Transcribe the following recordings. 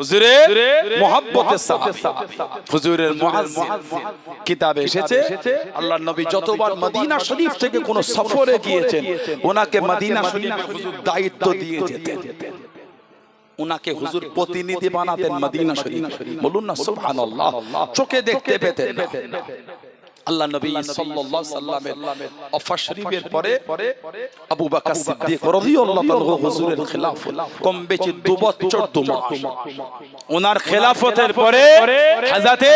হুজুরের মোহাব্বতের হুজুরের কিতাবে এসেছে আল্লাহর নবী যতবার মদিনা শরীফ থেকে কোন সফরে গিয়েছেন ওনাকে মদিনা শরীফে হুজুর দায়িত্ব দিয়ে যেতেন। উনাকে হুজুর প্রতিনিধি বানাতেন মদিনা শরীফ। বলুন না সুবহানাল্লাহ চোখে দেখতে পেতেন। আল্লাহ নবী সাল্লাল্লাহু সাল্লামের অফা শরীফের পরে আবু বকর সিদ্দিক রাদিয়াল্লাহু তাআলা হুজুরের খিলাফ কম বেশি দু বছর দু মাস। ওনার খেলাফতের পরে হযরতে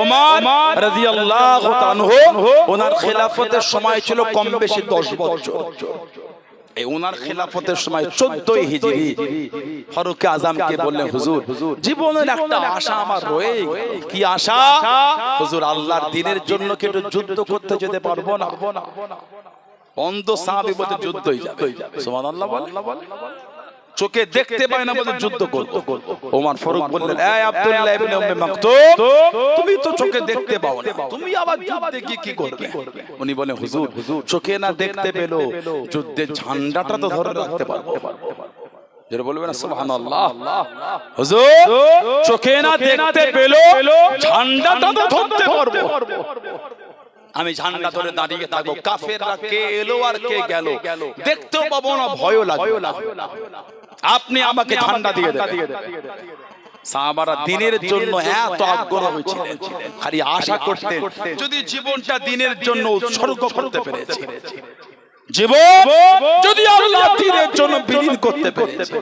ওমর রাদিয়াল্লাহু তাআলা ওনার খেলাফতের সময় ছিল কম বেশি 10 বছর। এই ওনার খেলাফতের সময় 14 হিজরি ফারুক আজমকে বললেন হুজুর জীবনের একটা আশা আমার রয়ে কি আশা? হুজুর আল্লাহর দিনের জন্য কি একটু যুদ্ধ করতে যেতে পারব না। অন্ধ সাহাবি বলতে যুদ্ধই যাবে। সুবহানাল্লাহ বল। চোখে দেখতে পায় না বলে যুদ্ধ করব ওমর ফারুক বললেন এই আব্দুল্লাহ ইবনে উম্মে মাকতুম তুমি তো চোখে দেখতে পাও না। তুমি আবার যুদ্ধে গিয়ে কি করবে? উনি বলেন হুজুর চোখে না দেখতে পেল যুদ্ধের ঝান্ডাটা তো ধরে রাখতে পারব। যেটা বলবেন না সুবহানাল্লাহ। হুজুর চোখে না দেখতে পেল ঝান্ডাটা তো ধরতে পারব। আমি ঝান্ডা ধরে দাঁড়িয়ে থাকব। কাফেররা কে এলো আর কে গেল? দেখতেও পাবো না ভয়ও লাগবে। আপনি আমাকে ঝান্ডা দিয়ে দেবেন। সাহাবারা দিনের জন্য এত আগ্রহ হয়েছিলেন আর আশা করতে যদি জীবনটা দিনের জন্য উৎসর্গ করতে পেরেছে। জীবন যদি আল্লাহ দিনের জন্য বিলীন করতে পেরেছে।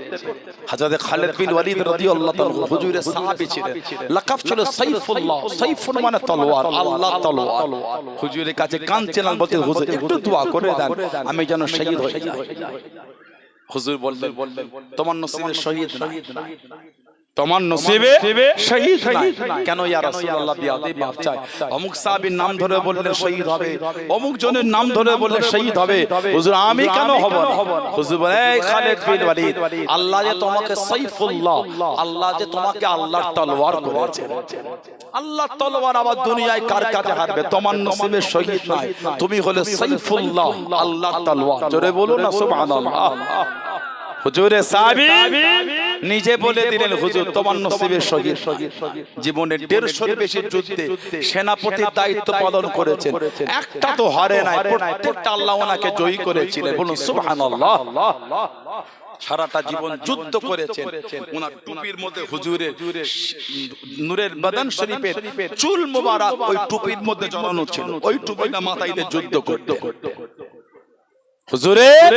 হযরত খালিদ বিন ওয়ালিদ রাদিয়াল্লাহু তাআলা হুজুরের সাহাবী ছিলেন। লাকাব ছিল সাইফুল্লাহ। সাইফুন মানে তলোয়ার আল্লাহ তলোয়ার। হুজুরের কাছে বলতে হুজুর একটু দোয়া করে দেন আমি যেন শহীদ যাই। হুজুর বললেন তোমার নসিবে শহীদ না তোমার নসিবে শহীদ নাই। কেন ইয়া রাসূলুল্লাহ বিয়াদি মাফ চাই অমুক সাহাবীর নাম ধরে বললে শহীদ হবে। অমুক জনের নাম ধরে বললে শহীদ হবে। হুজুর আমি কেন হব না? হুজুর এই খালিদ বিন ওয়ালিদ আল্লাহ যে তোমাকে সাইফুল্লাহ আল্লাহ যে তোমাকে আল্লাহর তলোয়ার করেছে। তলোয়ার আবার দুনিয়ায় কার কাছে হারবে? তোমার নসিবে শহীদ নাই। তুমি হলে সাইফুল্লাহ আল্লাহর তলোয়ার। জোরে বলো না সুবহানাল্লাহ। হুজুরে সাহাবী নিজে বলে দিলেন হুজুর তোমার নসিবে শহীদ জীবনের দেড়শোর বেশি যুদ্ধে সেনাপতির দায়িত্ব পালন করেছেন। একটা তো হারে নাই প্রত্যেকটা আল্লাহ ওনাকে জয়ী করেছিলেন। বলুন সুবহানাল্লাহ। সারাটা জীবন যুদ্ধ করেছেন। ওনার টুপির মধ্যে হুজুরের নূরের বাদান শরীফের চুল মোবারক ওই টুপির মধ্যে জড়ানো ছিল। ওই টুপিটা মাথায় দিয়ে যুদ্ধ করতে। হুজুরের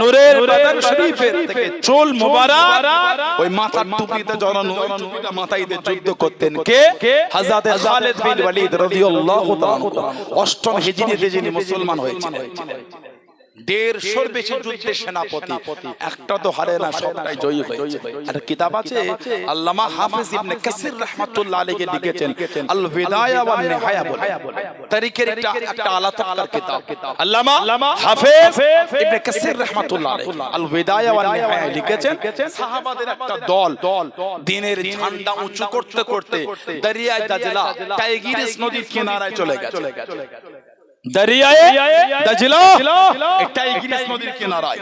নূরের বাদান শরীফের থেকে চুল মোবারক ওই মাথার টুপিতে জড়ানো ওই টুপিটা মাথায় দিয়ে যুদ্ধ করতেন কে? হযরত খালিদ বিন ওয়ালিদ রাদিয়াল্লাহু তাআলা অষ্টম হিজরিতে যিনি মুসলমান হয়েছিলেন দেড়শোর বেশি যুদ্ধের সেনাপতি। একটা তো হারে না সবটাই জয়ী হয়েছে। আর কিতাব আছে আল্লামা হাফিজ ইবনে কাসির রাহমাতুল্লাহ আলাইহি লিখেছেন আল বিদায়া ওয়ান নিহায়া বলে তারিখের একটা একটা আলাদা কিতাব। আল্লামা হাফিজ ইবনে কাসির রাহমাতুল্লাহ আলাইহি। আল বিদায়া ওয়ান নিহায়া লিখেছেন। সাহাবাদের একটা দল। দিনের ঝান্ডা উঁচু করতে করতে দরিয়া দাজলা টাইগ্রিস নদীর কিনারায় চলে গেছে। দরিয়ায়ে দাজলা। এটাই গিরিস নদীর কিনারায়।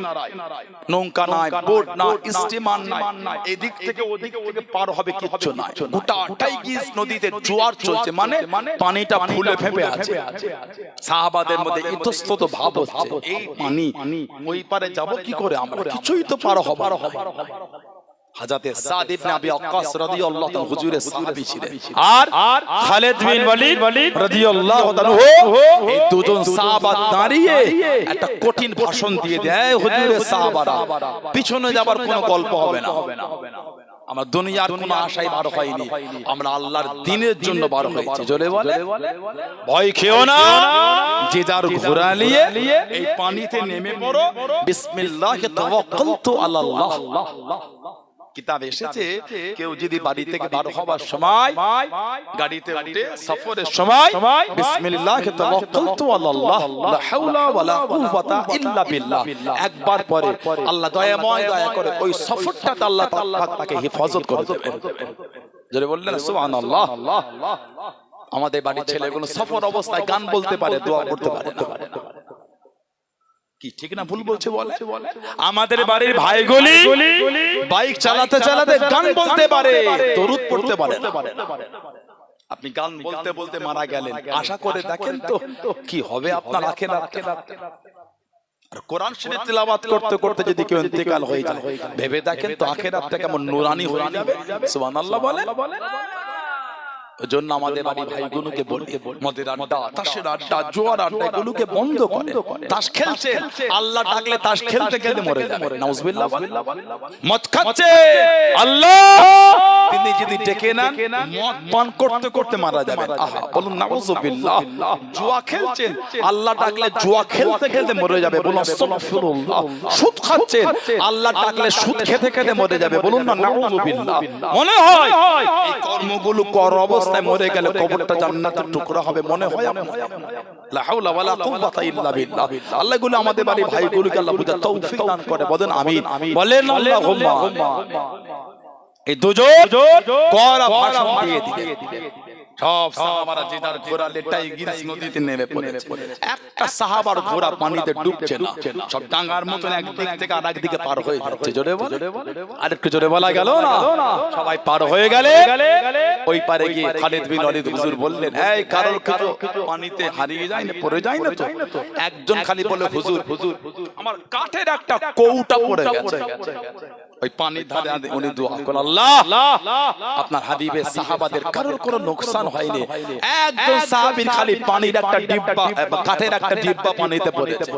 নৌকা নাই বোট না স্টিমার নাই। এদিক থেকে ওদিক থেকে পার হবে কিচ্ছু নাই। গোটা টাইগিস নদীতে জোয়ার চলছে। মানে পানিটা ফুলে ফেপে আছে। সাহাবাদের মধ্যে ইতস্তত ভাব হচ্ছে। এই পানি ওই পারে যাব কি করে আমরা? কিছুই তো পার হবার হাজাতে সাদ ইবনে আবি ওয়াক্কাস রাদিয়াল্লাহু তাআলা হুজুরের সাহাবী ছিলেন। আর খালিদ বিন ওয়ালিদ রাদিয়াল্লাহু তাআলা এই দুজন সাহাবা দাঁড়িয়ে একটা কঠিন ভাষণ দিয়ে দেয় হুজুরের সাহাবারা পিছনে যাবার কোনো গল্প হবে না। আমরা দুনিয়ার কোনো আশাই বার হয়নি। আমরা আল্লাহর দিনের জন্য বার হয়েছি। জোরে বলে ভয় খেও না। যে যার ঘোড়া নিয়ে এই পানিতে নেমে পড়ো। বিসমিল্লাহি তাওয়াক্কালতু আলাল্লাহ। কিতাব এসেছে কেউ যদি বাড়ি থেকে বার হবার সময় গাড়িতে উঠে সফরের সময় বিসমিল্লাহ তাওয়াক্কালতু আলাল্লাহ লা হাওলা ওয়ালা কুওয়াতা ইল্লা বিল্লাহ। একবার পরে আল্লাহ দয়াময় দয়া করে ওই সফরটা আল্লাহ পাক তাকে হেফাজত করে দেবেন। জোরে বললেন সুবহানাল্লাহ। আমাদের বাড়ির ছেলেগুলো সফর অবস্থায় গান বলতে পারে দোয়া করতে পারে না। কি ঠিক না ভুল বলছে বলে? আমাদের বাড়ির ভাইগুলি বাইক চালাতে চালাতে গান বলতে পারে দরুদ পড়তে পারে আপনি গান বলতে বলতে মারা গেলেন। আশা করে দেখেন তো কি হবে আপনার আখের আর কোরআন শরীফ তেলাওয়াত করতে করতে যদি কেউ ইন্তেকাল হয়ে যায় ভেবে দেখেন তো আখেরাতটা কেমন নুরানি হয়ে যাবে? সুবহানাল্লাহ বলে জন্য আমাদের বাড়ি ভাইগুলোকে বলতে মদের আড্ডা তাসের আড্ডা জোয়ার আড্ডা এগুলোকে বন্ধ করে। তাস খেলছে আল্লাহ ডাকলে তাস খেলতে খেলতে মরে যাবে নাউজুবিল্লাহ। মদ খাচ্ছে আল্লাহ! তিনি যদি ডেকে নেন মদ পান করতে করতে মারা যাবে আহা বলুন নাউজুবিল্লাহ। জুয়া খেলছেন আল্লাহ ডাকলে জুয়া খেলতে খেলতে মরে যাবে। বলুন আস্তাগফিরুল্লাহ। সুদ খাচ্ছেন আল্লাহ ডাকলে সুদ খেতে খেতে মরে যাবে। বলুন না নাউজুবিল্লাহ। মনে হয় এই কর্মগুলো কর অবস্থায় মরে গেলে কবরটা জান্নাতের টুকরা হবে মনে হয় লা হাওলা ওয়ালা কুওয়াতা ইল্লা বিল্লাহ। আল্লাহগুলো আমাদের বাড়ি ভাইগুলোকে আল্লাহ বুঝা তৌফিক দান করে। বলেন আমিন। বলেন আল্লাহুম্মা। এই দুজন করা ভাষণ দিয়ে দিবে। সব সাহাবারা যে যার নদীতে নেমে পড়েছে। একটা সাহাবার ঘোড়া পানিতে ডুবছে না। সব ডাঙ্গার মতন একদিক থেকে আর একদিকে পার হয়ে যাচ্ছে। জোরে বলে? আরেকটু জোরে বলা গেল না? সবাই পার হয়ে গেলে? ওই পারে গিয়ে খালিদ বিন ওয়ালিদ হুজুর বললেন এই কারোর কিছু পানিতে হারিয়ে যায় না পড়ে যায় না তো? একজন খালি বলে হুজুর হুজুর আমার কাঠের একটা কৌটা পড়ে গেছে। ওই পানির ধারে উনি দোয়া করেন। আল্লাহ! আপনার হাবিবের সাহাবাদের কারোর কোনো নোকসান হয়নি। একজন সাহাবীর খালি পানির একটা ডিব্বা কাঠের একটা ডিব্বা পানিতে পড়েছে।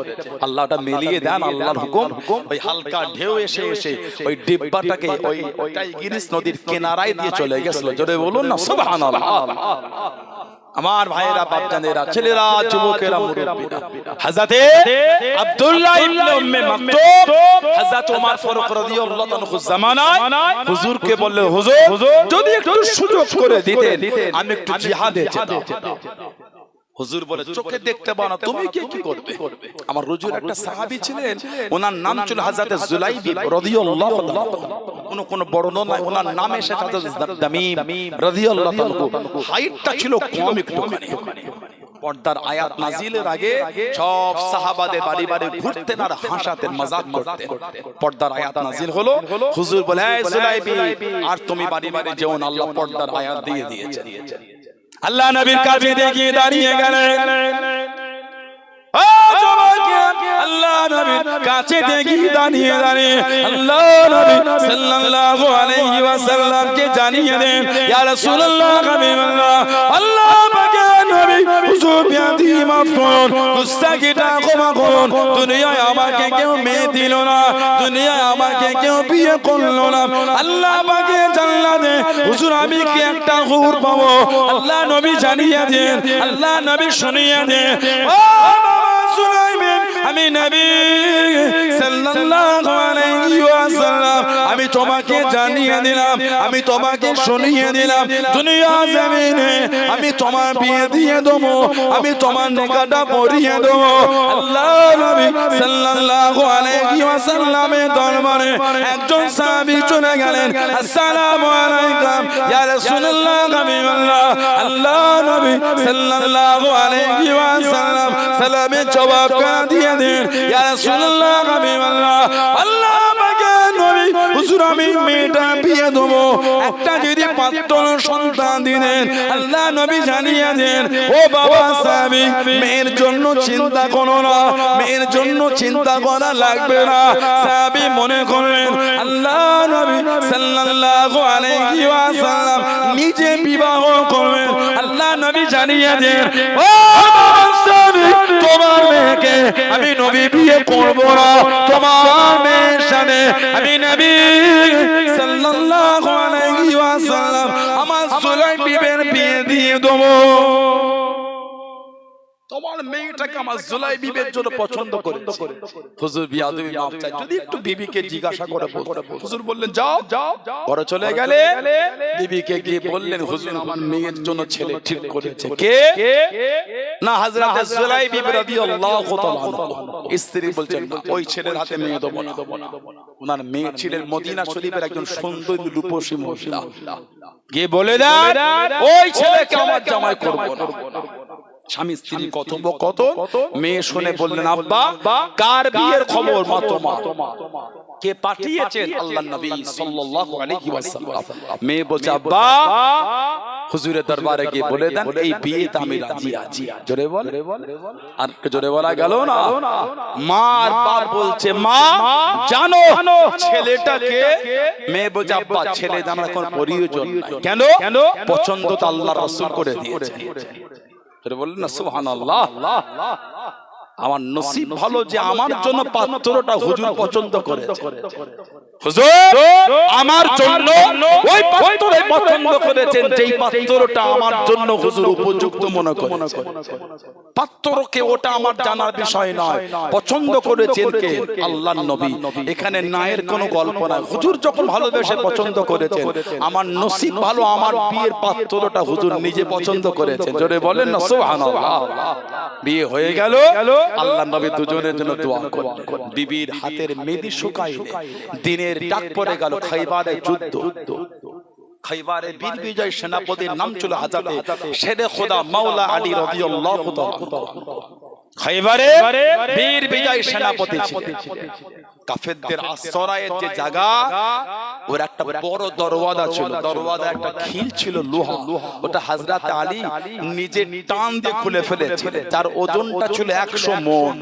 আল্লাহটা মিলিয়ে দেন আল্লাহর হুকুম। ওই হালকা ঢেউ এসে এসে ওই ডিব্বাটাকে ওই ওইটাই গিরিস নদীর কিনারায় দিয়ে চলে গেছিল। জোরে বলুন না সুবহানাল্লাহ। আমার ভাইয়েরা বাপজানেরা ছেলেরা যুবকেরা মুরব্বীরা। হযরতে আব্দুল্লাহ ইবনে উম্মে মাকতুম হযরত ওমর ফারুক রাদিয়াল্লাহু তাআলা জামানায় হুজুরকে বললে হুজুর যদি একটু সুযোগ করে দিতেন আমি একটু জিহাদে যেতাম। হুজুর বলে চোখে দেখতে পাও না তুমি কে কি করবে? আমার রুজুর একটা সাহাবী ছিলেন ওনার নাম ছিল হযরত জুলাইবি রাদিয়াল্লাহু তাআলা। কোন কোন বর্ণনা নাই ওনার নাম এসেছে হযরত দামিম রাদিয়াল্লাহু তাআলা হাইটটা ছিল কম একটুখানি। পর্দার আয়াত নাজিলের আগে সব সাহাবাদের বাড়ি বাড়ি ঘুরতেন আর হাসাতেন মজাক করতেন। পর্দার আয়াত নাজিল হলো হুজুর বলে আর তুমি বাড়ি বাড়ি যেও না আল্লাহ পর্দার আয়াত দিয়ে দিয়েছে আল্লাহ নবীর কাছে দেখিয়ে দাঁড়িয়ে গেলেন। আল্লাহ নবীর কাছে দেখিয়ে দাঁড়িয়ে দাঁড়িয়ে আল্লাহ নবী সাল্লাল্লাহু আলাইহি ওয়াসাল্লামকে জানিয়ে দেন, ইয়া রাসূলুল্লাহ, হাবিবাল্লাহ, আল্লাহ পাকের নবী, হুজুর বিয়াদি, মাফ করুন গুস্তাখিটা ক্ষমা করুন, দুনিয়ায় আমাকে কেউ মেয়ে দিল না, দুনিয়ায় আমাকে কেউ বিয়ে করল না, আল্লাহ পাকে জান্নাতে, হুজুর আমি কি একটা হুর পাবো? আল্লাহ নবী জানিয়ে দেন, আল্লাহ নবী শুনিয়ে দেন, ও বাবা সুলাইমান আমি নবী সাল্লাল্লাহু আলাইহি ওয়াসাল্লাম, আমি তোমাকে জানিয়ে দিলাম, আমি তোমাকে শুনিয়ে দিলাম, দুনিয়া জমিনে আমি তোমার বিয়ে দিয়ে দেবো, আমি তোমার নিকাটা পরিয়ে দেবো। আল্লাহ নবী সাল্লাল্লাহু আলাইহি ওয়াসাল্লামের দরবারে একজন সাহাবী চলে গেলেন, আসসালামু আলাইকুম, ইয়া রাসূলুল্লাহ আল্লাহ নবী সাল্লাল্লাহু আলাইহি ওয়াসাল্লাম জবাব দিয়ে দেন ইয়া রাসূলুল্লাহ হাবিবাল্লাহ আল্লাহ। পাকের নবী, হুজুর আমি মেয়েটা বিয়ে একটা যদি পাত্র সন্তান আল্লাহ নবী জানিয়ে দেন, ও বাবা মেয়ের জন্য চিন্তা করো না, মেয়ের জন্য চিন্তা করা লাগবে না। সাহাবী মনে করলেন, আল্লাহ নবী সাল্লাল্লাহু আলাইহি ওয়াসাল্লাম নিজে বিবাহ করবেন। আল্লাহ নবী জানিয়ে দেন, ও বাবা তোমার মেয়েকে আমি নবী বিয়ে করব না। তোমার মেয়ের সাথে আমি নবী সাল্লাল্লাহু আলাইহি ওয়াসাল্লাম আমার সুলাইম বিয়ে দিয়ে দেবো। তোমার মেয়েটাকে আমার জুলাই বিবের জন্য পছন্দ করে হুজুর বিয়াদবি মাফ চাই। যদি একটু বিবিকে জিজ্ঞাসা করে হুজুর বললেন যাও। যাও। ঘরে চলে গেলে বিবিকে গিয়ে বললেন হুজুর আমার মেয়ের জন্য ছেলে ঠিক করেছে। কে? না হযরত জুলাই বিবি রাদিয়াল্লাহু তাআলা স্ত্রী বলছেন ওই ছেলের হাতে মেয়ে দেবো না। ওনার মেয়ে ছিলেন মদিনা শরীফের একজন সুন্দর রূপসী মহিলা। গিয়ে বলে দেন ওই ছেলেকে আমার জামাই করব। না স্বামী স্ত্রী কথোপকথন মেয়ে শুনে বললেন আব্বা কার বিয়ের খবর মা তোমার? কে পাঠিয়েছেন আল্লাহ নবী সাল্লাল্লাহু আলাইহি ওয়াসাল্লাম। মেয়ে বলছে আব্বা হুজুরের দরবারে গিয়ে বলে দেন এই বিয়েতে আমি রাজি আছি। জোরে বল। আর জোরে বলা গেল না? মা আর বাপ বলছে মা জানো ছেলেটাকে মেয়ে বলছে আব্বা ছেলে জানার কোনো প্রয়োজন নাই। কেন? কেন? পছন্দ তো আল্লাহ রাসূল করে দিয়েছে। জোরে বললেন না সুবহানাল্লাহ। আমার নসিব ভালো যে আমার জন্য পাত্রটা হুজুর পছন্দ করেছে। হুজুর আমার জন্য ওই পছন্দ করেছেন যেই পাত্রটা আমার জন্য হুজুর উপযুক্ত মনে করেছে। পাত্রকে ওটা আমার জানার বিষয় নয় পছন্দ করেছেন কে? আল্লাহর নবী। এখানে নায়ের কোনো গল্প নাই। হুজুর যখন ভালোবেসে পছন্দ করেছেন আমার নসিব ভালো আমার বিয়ের পাত্রটা হুজুর নিজে পছন্দ করেছেন। জোরে বলেন না সুবহানাল্লাহ। বিয়ে হয়ে গেল? আল্লাহ নবী দুজনের জন্য দোয়া করলেন। বিবির হাতের মেদি শুকাইলে দিনের ডাক পড়ে গেল খাইবারে যুদ্ধ। খাইবারে বীর বিজয় সেনাপতির নাম ছিল হাজাতে শেরে খোদা মাওলা আলী রাদিয়াল্লাহু তাআলা। খাইবারে বীর বিজয় সেনাপতি ছিলেন। কাফেরদের আশ্রয়ের যে জায়গা ওর একটা বড় দরওয়াজা ছিল। দরওয়াজা একটা খিল ছিল লোহা। ওটা আলী নিজে টান দিয়ে খুলে ফেলেছিলেন যার ওজনটা ছিল 100 মণ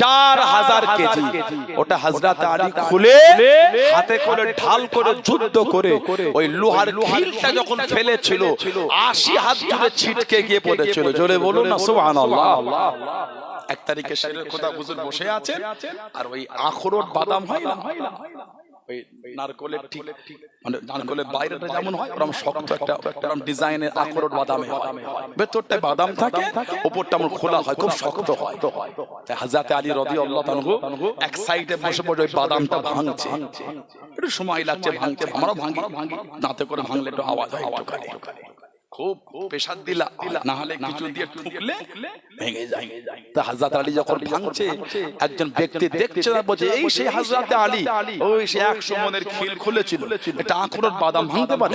চার হাজার কেজি। ওটা হজরত আলী খুলে হাতে করে ঢাল করে যুদ্ধ করে ওই লোহার খিলটা যখন ফেলেছিল আশি হাত জুড়ে ছিটকে গিয়ে পড়েছিল। জোরে বলুন না সুবহানাল্লাহ। এক তারিখে শেরের খোদা হুজুর বসে আছেন আর ওই আখরোট বাদাম হয় না। ওই নারকলের ঠিক মানে নারকলের বাইরেটা যেমন হয় ওরকম শক্ত একটা ওরকম ডিজাইনের আখরোট বাদামে হয়। ভেতরটা বাদাম থাকে উপরটা আমার খোলা হয় খুব শক্ত হয়। তাই হাজরাতে আলী রাদিয়াল্লাহু তাআলা এক সাইডে বসে বসে ওই বাদামটা ভাঙছে। একটু সময় লাগছে ভাঙতে আমারও ভাঙি। দাঁতে করে ভাঙলে একটু আওয়াজ হয়। খুব পেশাদ দিলা না হলে কিছু দিয়ে ঠুকলে ভেঙে যায়। তা হাজরাত আলী যখন ভাঙছে একজন ব্যক্তি দেখছে না বলছে এই সেই হাজরাতে আলী ওই সে একশো মনের খিল খুলেছিল। এটা আখরোট বাদাম ভাঙতে পারে।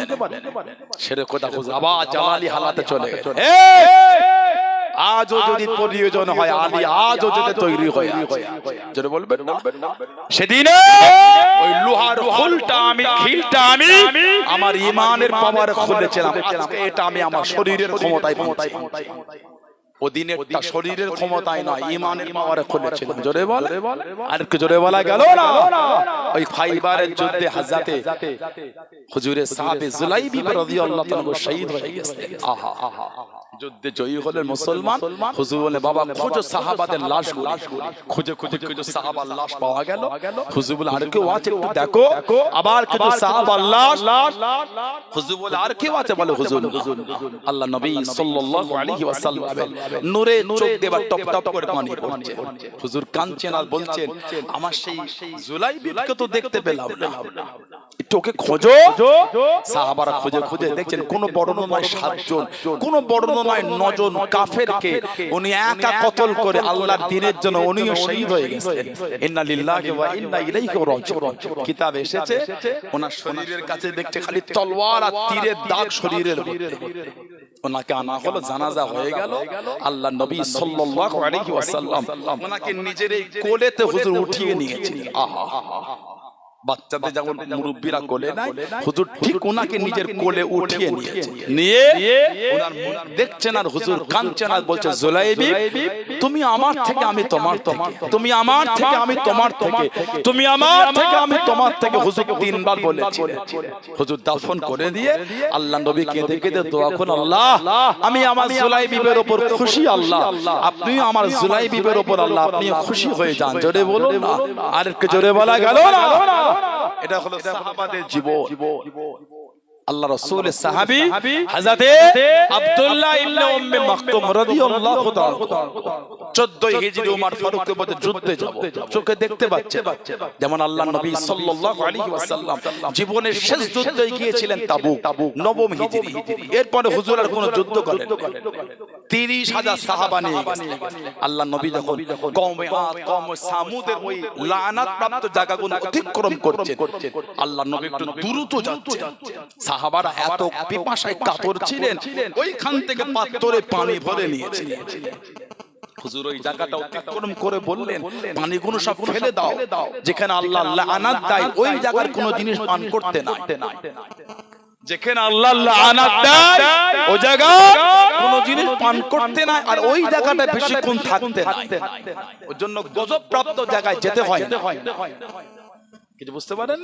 সেরে কথা খুঁজে আবার জালালি হালাতে চলে গেছে। আজও যদি প্রয়োজন হয় আলী আজও যদি তৈরি হয়ে বলবেন সেদিনে ওই লোহার ফুলটা আমি খিলটা আমি আমার ইমানের পাওয়ার খুলেছিলাম। এটা আমি আমার শরীরের ক্ষমতায় ওদিনেরটা শরীরের ক্ষমতায় নয় ইমানের পাওয়ারে খুলেছিলাম। জোরে বল। আর একটু জোরে বলা গেল না? ওই ফাইবারের যুদ্ধে হাজাতে হুজুরে সাহাবে জুলাইবি রাদিয়াল্লাহু তাআলা শহীদ হয়ে গেছে। আহা আহা। যুদ্ধে জয়ী হলেন মুসলমান হুজুর বলে বাবা খোঁজো সাহাবাদের লাশ খুঁজে খুঁজে খুঁজে সাহাবার লাশ পাওয়া গেল। হুজুর বলে আর কেউ আছে একটু দেখো আবার সাহাবার লাশ। হুজুর বলে আর কেউ আছে? বলে হুজুর আল্লাহ নবী সাল্লাল্লাহু আলাইহি নূরে চোখ দেবার টপ টপ করে পানি পড়ছে। হুজুর কাঁদছেন আর বলছেন আমার সেই জুলাইবিবকে তো দেখতে পেলাম না। ওকে খোঁজো। সাহাবারা খুঁজে খুঁজে দেখছেন কোন বর্ণনা নয় সাতজন কোন বর্ণনা নয়, নজন কাফেরকে উনি একা কতল করে আল্লাহর দিনের জন্য উনিও শহীদ হয়ে গেছেন। ইন্না লিল্লাহি ওয়া ইন্না ইলাইহি রাজিউন। কিতাব এসেছে, ওনার শরীরের কাছে দেখতে খালি তলোয়ার আর তীরের দাগ শরীরের মধ্যে। ওনাকে আনা হলো, জানাজা হয়ে গেল, আল্লাহ নবী সাল্লাল্লাহু আলাইহি ওয়াসাল্লাম ওনাকে নিজের কোলেতে হুজুর উঠিয়ে নিয়েছেন আহা। বাচ্চাদের যেমন মুরব্বীরা কোলে নাই হুজুর ঠিক ওনাকে নিজের কোলে উঠিয়ে নিয়েছে নিয়ে ওনার দেখছেন আর হুজুর কাঁদছেন আর বলছে জুলাইবি তুমি আমার থেকে আমি তোমার থেকে তুমি আমার থেকে আমি তোমার থেকে তুমি আমার থেকে আমি তোমার থেকে হুজুর তিনবার বলেছিলেন হুজুর দাফন করে দিয়ে আল্লাহ নবী কেঁদে কেঁদে দোয়া করুন আল্লাহ আমি আমার জুলাইবিবের উপর খুশি আল্লাহ। আপনি আমার জুলাইবিবের উপর আল্লাহ আপনি খুশি হয়ে যান জোরে বলুন না আর একটু জোরে বলা গেল না এটা হলো সাহাবাদের জীবন। আল্লাহ রাসূলের সাহাবী হযরতে আব্দুল্লাহ ইবনে উম্মে মাকতুম রাদিয়াল্লাহু তাআলা 14 হিজরি ওমর ফারুকের মধ্যে যুদ্ধে যাব। চোখে দেখতে পাচ্ছে যেমন আল্লাহ নবী সাল্লাল্লাহু আলাইহি ওয়াসাল্লাম জীবনের শেষ যুদ্ধে গিয়েছিলেন তাবুক। নবম হিজরি। এরপরে হুজুর আর কোনো যুদ্ধ করেন। 30 হাজার সাহাবা নিয়ে আল্লাহ নবী যখন কওমে আদ কওমে সামুদের ওই লানাত প্রাপ্ত জায়গাগুলো অতিক্রম করছেন। আল্লাহ নবী একটু দ্রুত যাচ্ছেন সাহাবারা এত পিপাসায় কাতর ছিলেন ওইখান থেকে পাত্রে পানি ভরে নিয়েছিলেন হুজুর ওই জায়গাটা অতিক্রম করে বললেন পানিগুলো সব ফেলে দাও যেখানে আল্লাহ আল্লাহ দেয় ওই জায়গার কোনো জিনিস পান করতে না যেখানে আল্লাহ আল্লাহ দেয় ওই জায়গা কোনো জিনিস পান করতে না আর ওই জায়গাটা বেশিক্ষণ থাকতে না ওর জন্য গজব প্রাপ্ত জায়গায় যেতে হয়। কিছু বুঝতে পারেন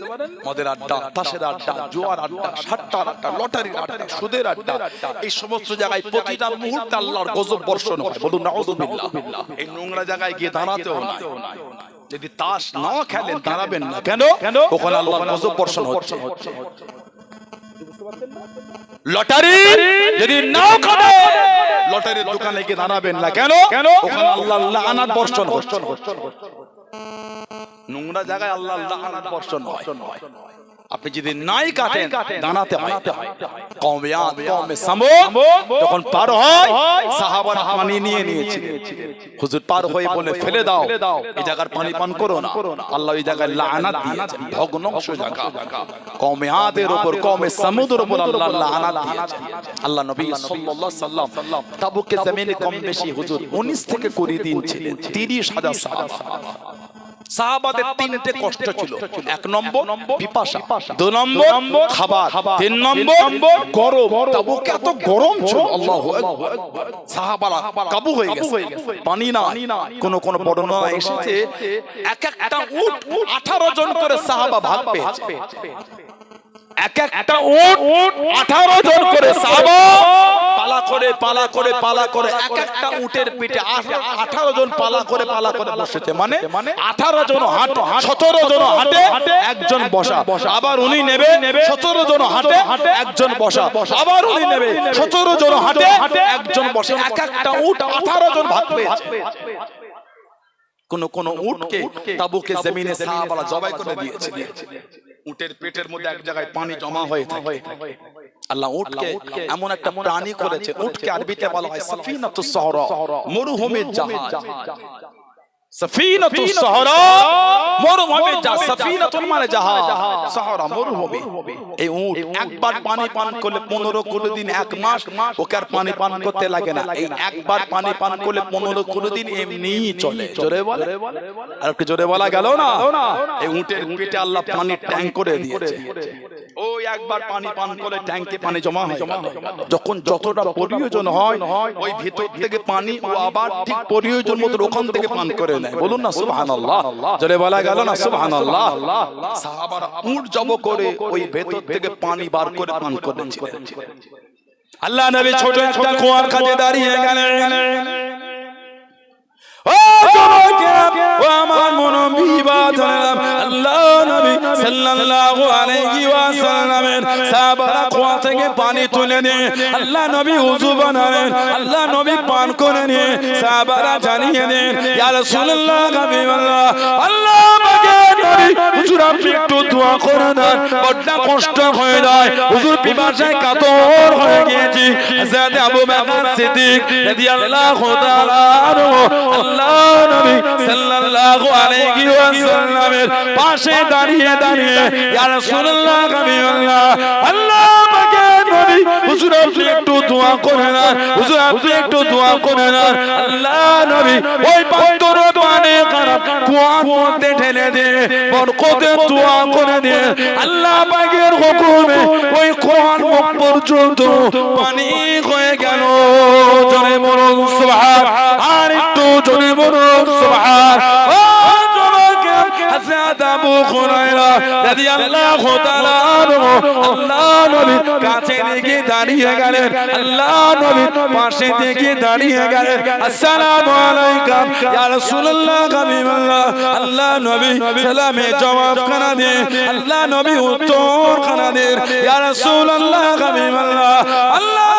মদের আড্ডা তাসের আড্ডা জোয়ার আড্ডা সাট্টার আড্ডা লটারির আড্ডা সুদের আড্ডা এই সমস্ত জায়গায় প্রতিটা মুহূর্তে আল্লাহর গজব বর্ষণ হয় বলুন নাউযুবিল্লাহ এই নোংরা জায়গায় গিয়ে দাঁড়াতেও না। যদি তাস না খেলেন দাঁড়াবেন না। কেন? ওখানে আল্লাহর গজব বর্ষণ হচ্ছে। লটারি যদি নাও খাবে লটারির দোকানে গিয়ে দাঁড়াবেন না। কেন? কেন ওখানে আল্লাহ আনাদ বর্ষণ হচ্ছে। নোংরা জায়গায় আল্লাহ বর্ষণ হয় আপনি যদি নাই কাটেন দাঁড়াতে হয়। কমে আদ কমে যখন পার হয় সাহাবারা পানি নিয়ে নিয়েছে হুজুর পার হয়ে বলে ফেলে দাও এই জায়গার পানি পান করো না। আল্লাহ এই জায়গায় লানাত দিয়েছেন ভগ্নংশ জায়গা কমে আদের উপর কমে সামুদের উপর আল্লাহ লানাত দিয়েছেন আল্লাহ নবী সাল্লাল্লাহু সাল্লাম তাবুকে জমিনে কম বেশি হুজুর 19 থেকে 20 দিন ছিলেন। 30 হাজার সাহাবা। সাহাবাদের তিনটে কষ্ট ছিল। এক নম্বর পিপাসা দু নম্বর খাবার তিন নম্বর গরম। তাবুক এত গরম ছিল। আল্লাহ সাহাবারা কাবু হয়ে গেছে। পানি না কোন কোন বর্ণনা এসেছে এক একটা উট 18 জন করে সাহাবা ভাগ পেয়েছে। এক একটা উট 18 জন করে সাহাবা পালা করে পালা করে পালা করে, এক একটা উটের পিঠে আঠারো জন পালা করে পালা করে বসেছে। মানে আঠারো জন হাট, সতেরো জন হাটে, একজন বসা। আবার উনি নেবে, সতেরো জন হাটে, একজন বসা। আবার উনি নেবে, সতেরো জন হাটে, একজন বসে। এক একটা উট আঠারো জন পেয়েছে। কোন কোন উটকে তাবুকে জমিনে সাহাবারা জবাই করে দিয়েছে উটের পেটের মধ্যে এক জায়গায় পানি জমা হয়ে থাকে। আল্লাহ উটকে এমন একটা প্রাণী করেছে উটকে আরবিতে বলা হয় সাফিনাতুস সাহরা মরুভূমির জাহাজ। সাফিনাতুস সাহরা মরুভূমির জাহাজ সাফিনাতুন মানে জাহাজ। সাহরা মরুভূমি। এই উট একবার পানি পান করলে 15 কুড়ি দিন এক মাস ওকে আর পানি পান করতে লাগে না। এই একবার পানি পান করলে 15 কুড়ি দিন এমনিই চলে। জোরে বলে? আর জোরে বলা গেল না? এই উটের পেটে আল্লাহ পানির ট্যাঙ্ক করে দিয়েছে। ওই একবার পানি পান করে ট্যাঙ্কে পানি জমা হয়। যখন যতটা প্রয়োজন হয় ওই ভিতর থেকে পানি ও আবার ঠিক প্রয়োজন মতো ওখান থেকে পান করে নেয় বলুন না, সুবহানাল্লাহ। জোরে বলা গেল না, সুবহানাল্লাহ। সাহাবারা উট জব করে ওই ভেতর থেকে পানি বার করে পান করেছিলেন। আল্লাহ নবী ছোট একটা কুয়ার কাছে দাঁড়িয়ে গেলেন। ও যুবকেরা! ও আমার মনোবিবা ধরলাম আল্লাহ নবী সাল্লাল্লাহু আলাইহি ওয়াসাল্লামের সাহাবারা কুয়া থেকে পানি তুলে নিয়ে, আল্লাহ নবী ওযু বানালেন, আল্লাহ নবী পান করে নিয়ে সাহাবারা জানিয়ে দেন ইয়া রাসূলুল্লাহ হাবিবাল্লাহ, আল্লাহ নবী হুজুর, আপনি একটু দোয়া করে বড্ড কষ্ট হয়ে যায়। হুজুর পিপাসায় কাতর হয়ে গিয়েছি। হযরত আবু বকর সিদ্দিক রাদিয়াল্লাহু তাআলা আল্লাহ নবী সাল্লাল্লাহু আলাইহি ওয়াসাল্লামের পাশে দাঁড়িয়ে দাঁড়িয়ে, ইয়া রাসূলুল্লাহ হাবিবাল্লাহ আল্লাহ আমাকে নবী, হুজুর, আপনি দোয়া করে দেন হুজুর আপনি একটু দোয়া করে দেন আল্লাহ নবী ওই পাত্র পানি খারাপ কুয়ার মধ্যে ঢেলে দিয়ে। বরকতে দোয়া করে দিয়ে। আল্লাহ পাকের হুকুমে ওই কোরআন মুখ পর্যন্ত পানি হয়ে গেল জোরে বলুন সুবহান। আর একটু জোরে বলুন সুবহান। ও আবু হুরায়রা রাদিয়াল্লাহু তাআলা আনহু। আল্লাহ নবীর কাছে দিকে দাঁড়িয়ে গেলেন। আল্লাহ নবীর পাশে দিকে দাঁড়িয়ে গেলেন। আসসালামু আলাইকুম, ইয়া রাসূলুল্লাহ, হাবিবাল্লাহ। আল্লাহ নবী সালামে জবাব খানা দে আল্লাহ নবী উত্তর খানা দে ইয়া রাসূলুল্লাহ, হাবিবাল্লাহ। আল্লাহ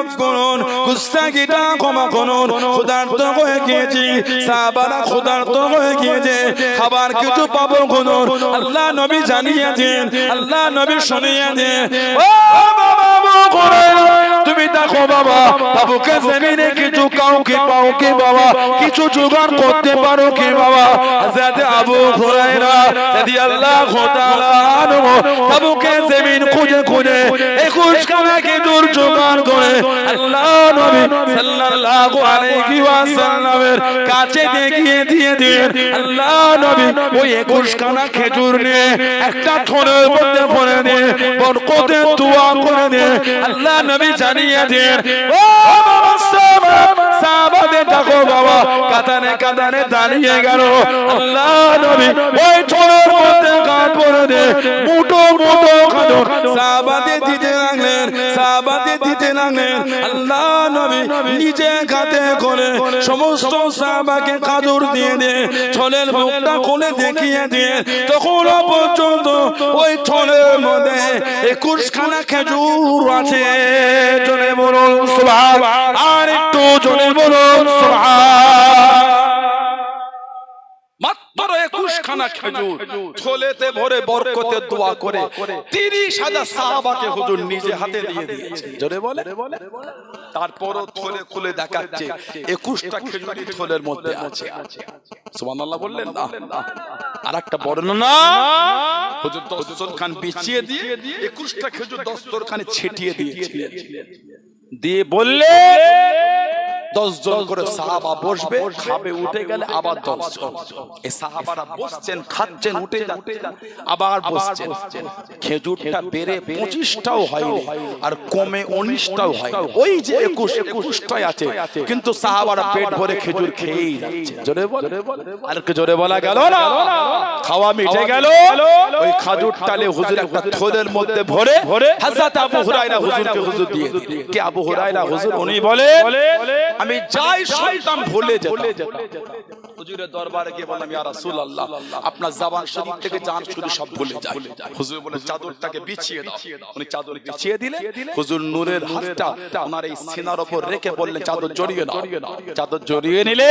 মাফ করুন। গুস্তাখিটা ক্ষমা করুন। ক্ষুধার্ত হয়ে গিয়েছি। সাহাবারা ক্ষুধার্ত হয়ে গিয়েছে। খাবার কিছু পাবো করুন আল্লাহ নবী জানিয়েছেন। আল্লাহ নবী শুনিয়েছেন। ও বাবা আবু কো বাবা। তাবুকে জমিনে কিছু কাউকে পাওকে বাবা। কিছু জোগাড় করতে পারো কি বাবা। হযরত আবু হুরায়রা তাআলা আনহু তাবুকে জমিন খুঁজে খুঁজে 21 কি দূর জোগাড় করে আল্লাহ নবী সাল্লাল্লাহু আলাইহি ওয়াসাল্লামের কাছে দেখিয়ে দিয়ে দিয়ে আল্লাহ নবী ওই 21 খানা খেজুর নিয়ে একটা থনের মধ্যে ভরে দিয়ে বরকতে দোয়া করে দিয়ে আল্লাহ নবী জানিয়ে দিয়ে ও বাবা সাহাবাদের দেখো বাবা। কাতানে কাতানে দাঁড়িয়ে গেল। আল্লাহ নবী ওই থনের মধ্যে ভরে দিয়ে মুঠো মুঠো খাদর সাহাবাদের দিতে লাগলেন সাহাবাদের দিতে লাগলেন। আল্লাহ নবী নিজে খাতে করে সমস্ত সাহাবাকে খাদর দিয়ে দিয়ে ছলের মুখটা খুলে দেখিয়ে দিয়ে তখন পর্যন্ত ওই ছলের মধ্যে একুশ খানা খেজুর আছে। জনে বলুন আর একটু জনে বলুন মাত্র একুশ খানা খেজুর থলেতে ভরে বরকতে দোয়া করে তিরিশ হাজার সাহাবাকে হুজুর নিজে হাতে দিয়ে দিয়েছে। জোরে বলে। তারপরও থলে খুলে দেখাচ্ছে একুশটা খেজুরি থলের মধ্যে আছে। সুবহানাল্লাহ বললেন না। আর একটা বর্ণনা। হুজুর দস্তর খান বিছিয়ে দিয়ে একুশটা খেজুর দস্তর খানে ছিটিয়ে দিয়েছিলেন। দিয়ে বললে দশ জন করে সাহাবা বসবে খাবে উঠে গেলে আবার দশ জন এই সাহাবারা বসছেন খাচ্ছেন উঠে যাচ্ছে আবার বসছেন। খেজুরটা বেড়ে পঁচিশটাও হয়নি আর কমে উনিশটাও হয় ওই যে একুশ একুশটাই আছে। কিন্তু সাহাবারা পেট ভরে খেজুর খেয়েই যাচ্ছে। জোরে বল। আর জোরে বলা গেল না? খাওয়া মিটে গেল? ওই খাজুর টালে হুজুর একটা থলের মধ্যে ভরে হযরত আবু হুরায়রা হুজুরকে হুজুর দিয়ে। কে আবু হুরায়রা হুজুর? উনি বলে আমি যাই শুনতাম ভুলে যেতাম। হুজুরের দরবারে গিয়ে বললাম ইয়া রাসূলুল্লাহ আপনার জবান শরীফ থেকে জান শুরু সব ভুলে যায়। হুজুর বলে চাদরটাকে বিছিয়ে দাও। উনি চাদর বিছিয়ে দিলে? হুজুর নূরের হাতটা ওনার এই সিনার উপর রেখে বললেন চাদর জড়িয়ে নাও। চাদর জড়িয়ে নিলে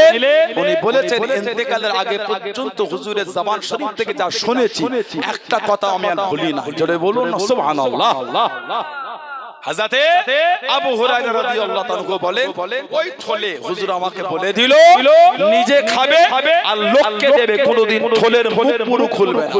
উনি বলেছেন ইন্তেকালের আগে পর্যন্ত হুজুরের জবান শরীফ থেকে যা শুনেছি একটা কথা আমি আর ভুলি না জোরে বলুন সুবহানাল্লাহ। হাজাতে আবু হুরায়রা রাদিয়াল্লাহু তাআলা বলেন ওই থলে হুজুর আমাকে বলে দিল নিজে খাবে আর লোককে দেবে কোনোদিন থলের মুখ পুরো খুলবে না।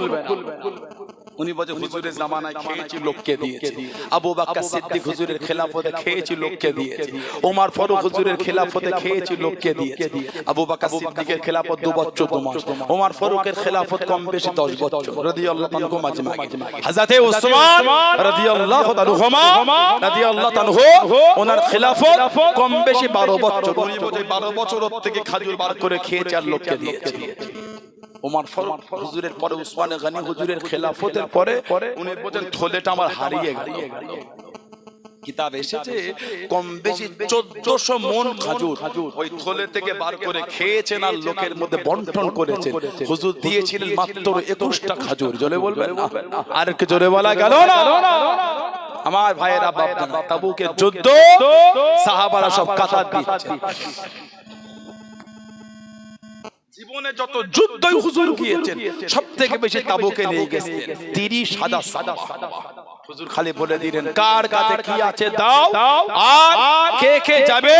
উনি বলে হুজুরের জামানায় খেয়েছি লোককে দিয়েছি। আবু বাক্কা সিদ্দিক হুজুরের খেলাফতে খেয়েছি লোককে দিয়েছি। ওমর ফারুক হুজুরের খেলাফতে খেয়েছি লোককে দিয়েছি। আবু বাক্কা সিদ্দিকের খেলাফত দু বছর দু মাস ওমর ফারুকের খেলাফত কম বেশি 10 বছর। রাদিয়াল্লাহু তাআলা মাজমা হযরতে উসমান রাদিয়াল্লাহু তাআলা রাদিয়াল্লাহু তাআলা ওনার খেলাফত কম বেশি 12 বছর উনি বলে 12 বছর থেকে খাজুর বার করে খেয়েছে আর লোককে দিয়েছে। ওমর ফারুক হুজুরের পরে উসমান গনি হুজুরের খেলাফতের পরে উনি বলেন থলেটা আমার হারিয়ে গেল। কিতাব এসেছে কম বেশি চোদ্দশো মন খাজুর। ওই থলে থেকে বার করে খেয়েছেন আর লোকের মধ্যে বন্টন করেছেন। হুজুর দিয়েছিলেন মাত্র একুশটা খাজুর। জলে বলবেন না? আর কি জলে বলা গেল না? আমার ভাইয়েরা বাপ তাবুকে যুদ্ধ সাহাবারা সব কাতার দিচ্ছে। জীবনে যত যুদ্ধই হুজুর গিয়েছেন সব থেকে বেশি তাবুকে নিয়ে গেছেন। তিরিশ হাজার সাদা হুজুর খালি বলে দিলেন কার কাছে কি আছে দাও আর কে কে যাবে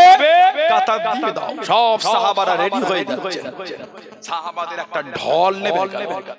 কাতার দিয়ে দাও। সব সাহাবারা রেডি হয়ে যাচ্ছে সাহাবাদের একটা ঢল নেবে